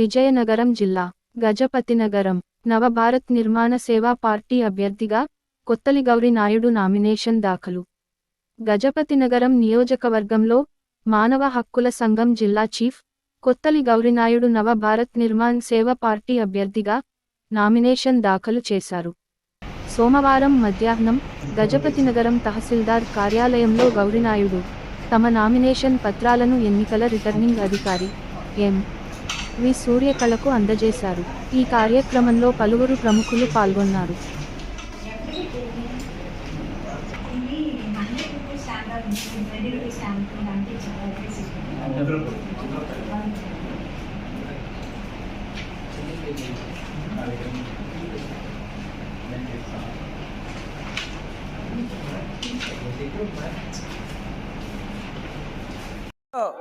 విజయనగరం జిల్లా గజపతినగరం నవభారత్ నిర్మాణ సేవా పార్టీ అభ్యర్థిగా కొత్తలి గౌరి నాయుడు నామినేషన్ దాఖలు. గజపతినగరం నియోజకవర్గంలో మానవ హక్కుల సంఘం జిల్లా చీఫ్ కొత్తలి గౌరినాయుడు నవభారత్ నిర్మాణ్ సేవ పార్టీ అభ్యర్థిగా నామినేషన్ దాఖలు చేశారు. సోమవారం మధ్యాహ్నం గజపతినగరం తహసీల్దార్ కార్యాలయంలో గౌరినాయుడు తమ నామినేషన్ పత్రాలను ఎన్నికల రిటర్నింగ్ అధికారి ఎం. వి సూర్యకళకు అందజేశారు. ఈ కార్యక్రమంలో పలువురు ప్రముఖులు పాల్గొన్నారు.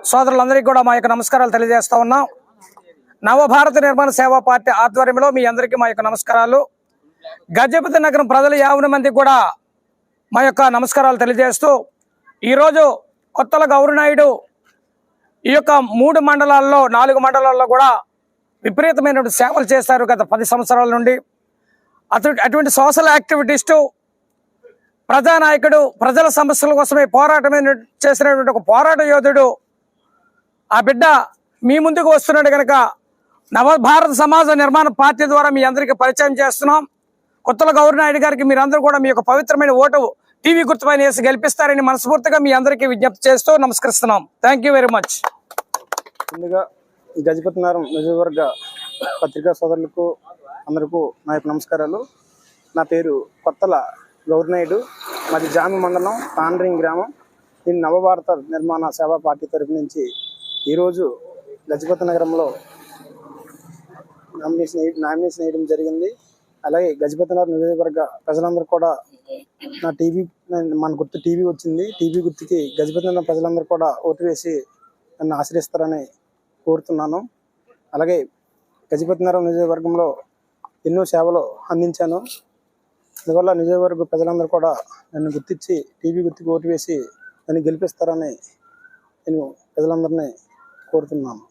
సోదరులందరికీ కూడా మా యొక్క నమస్కారాలు తెలియజేస్తా ఉన్నాం. నవభారత నిర్మాణ సేవా పార్టీ ఆధ్వర్యంలో మీ అందరికీ మా యొక్క నమస్కారాలు. గజపతి నగరం ప్రజలు యాభై మందికి కూడా మా యొక్క నమస్కారాలు తెలియజేస్తూ ఈరోజు కొత్తల గౌరనాయుడు ఈ యొక్క మూడు మండలాల్లో నాలుగు మండలాల్లో కూడా విపరీతమైనటువంటి సేవలు చేశారు గత పది సంవత్సరాల నుండి. అటు అటువంటి సోషల్ యాక్టివిటీస్టు ప్రజానాయకుడు ప్రజల సమస్యల కోసమే పోరాటమైన చేసినటువంటి ఒక పోరాట యోధుడు. ఆ బిడ్డ మీ ముందుకు వస్తున్నాడు కనుక నవభారత సమాజ నిర్మాణ పార్టీ ద్వారా మీ అందరికీ పరిచయం చేస్తున్నాం. కొత్తల గౌరనాయుడు గారికి మీరందరూ కూడా మీ యొక్క పవిత్రమైన ఓటు టీవీ గుర్తుపైన వేసి గెలిపిస్తారని మనస్ఫూర్తిగా మీ అందరికీ విజ్ఞప్తి చేస్తూ నమస్కరిస్తున్నాం. థ్యాంక్ యూ వెరీ మచ్ ముందుగా ఈ గజపతినగరం నియోజకవర్గ పత్రికా సోదరులకు అందరికీ నా యొక్క నమస్కారాలు. నా పేరు కొత్తల గౌరినాయుడు మాది జామి మండలం తాండ్రింగ్ గ్రామం. నేను నవభారత నిర్మాణ సేవా పార్టీ తరఫు నుంచి ఈరోజు గజపతి నగరంలో నామినేషన్ నామినేషన్ వేయడం జరిగింది. అలాగే గజపతి నగరం నియోజకవర్గ ప్రజలందరూ కూడా నా టీవీ మన గుర్తు టీవీ వచ్చింది. టీవీ గుర్తుకి గజపతి నగరం ప్రజలందరూ కూడా ఓటు వేసి నన్ను ఆశ్రయిస్తారని కోరుతున్నాను. అలాగే గజపతినగరం నియోజకవర్గంలో ఎన్నో సేవలు అందించాను. అందువల్ల నియోజకవర్గ ప్రజలందరూ కూడా నన్ను గుర్తించి టీవీ గుర్తుకి ఓటు వేసి నన్ను గెలిపిస్తారని నేను ప్రజలందరినీ కోరుతున్నాను.